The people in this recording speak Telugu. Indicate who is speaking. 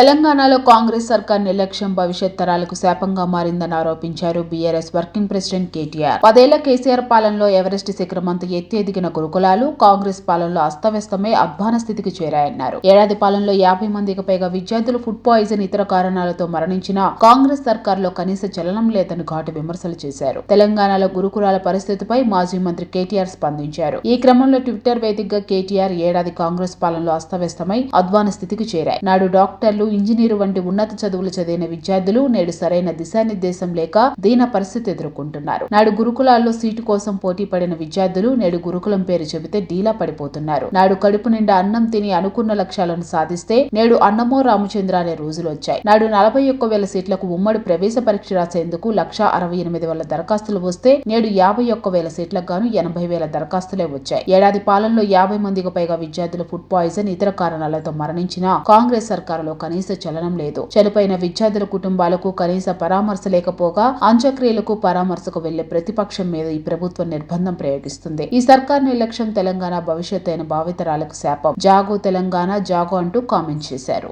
Speaker 1: తెలంగాణలో కాంగ్రెస్ సర్కార్ నిర్లక్ష్యం భవిష్యత్ తరాలకు శాపంగా మారిందని ఆరోపించారు బీఆర్ఎస్ వర్కింగ్ ప్రెసిడెంట్ కేటీఆర్. పదేళ్ళ కేసీఆర్ పాలనలో ఎవరెస్ట్ శిఖరమంత ఎత్తి ఎదిగిన గురుకులాలు కాంగ్రెస్ పాలనలో అస్తవ్యస్తమై అధ్వాన స్థితికి చేరాయన్నారు. ఏడాది పాలనలో యాభై మందికి పైగా విద్యార్థులు ఫుడ్ పాయిజన్ ఇతర కారణాలతో మరణించిన కాంగ్రెస్ సర్కార్లో కనీస చలనం లేదని ఘాటు విమర్శలు చేశారు. తెలంగాణలో గురుకులాల పరిస్థితిపై మాజీ మంత్రి కేటీఆర్ స్పందించారు. ఈ క్రమంలో ట్విట్టర్ వేదికగా కేటీఆర్ ఏడాది కాంగ్రెస్ పాలనలో అస్తవ్యస్తమై అధ్వాన స్థితికి చేరాయి. నాడు డాక్టర్లు ఇంజనీరు వంటి ఉన్నత చదువులు చదివిన విద్యార్థులు నేడు సరైన దిశానిర్దేశం లేక దీన పరిస్థితి ఎదుర్కొంటున్నారు. నాడు గురుకులాల్లో సీటు కోసం పోటీ పడిన విద్యార్థులు నేడు గురుకులం పేరు చెబితే డీలా పడిపోతున్నారు. నాడు కడుపు నిండా అన్నం తిని అనుకున్న లక్ష్యాలను సాధిస్తే నేడు అన్నమో రామచంద్ర అనే రోజులు వచ్చాయి. నాడు నలభై ఒక్క వేల సీట్లకు ఉమ్మడి ప్రవేశ పరీక్ష రాసేందుకు లక్ష అరవై ఎనిమిది వేల దరఖాస్తులు వస్తే నేడు యాభై ఒక్క వేల సీట్లకు గాను ఎనభై వేల దరఖాస్తులే వచ్చాయి. ఏడాది పాలనలో యాభై మందికి పైగా విద్యార్థులు ఫుడ్ పాయిజన్ ఇతర కారణాలతో మరణించిన కాంగ్రెస్ సర్కారులో కనీసం కనీస చలనం లేదు. చనిపోయిన విద్యార్థుల కుటుంబాలకు కనీస పరామర్శ లేకపోగా అంత్యక్రియలకు పరామర్శకు వెళ్ళే ప్రతిపక్షం మీద ఈ ప్రభుత్వం నిర్బంధం ప్రయోగిస్తుంది. ఈ సర్కార్ నిర్లక్ష్యం తెలంగాణ భవిష్యత్ అయిన భావితరాలకు శాపం. జాగో తెలంగాణ జాగో అంటూ కామెంట్ చేశారు.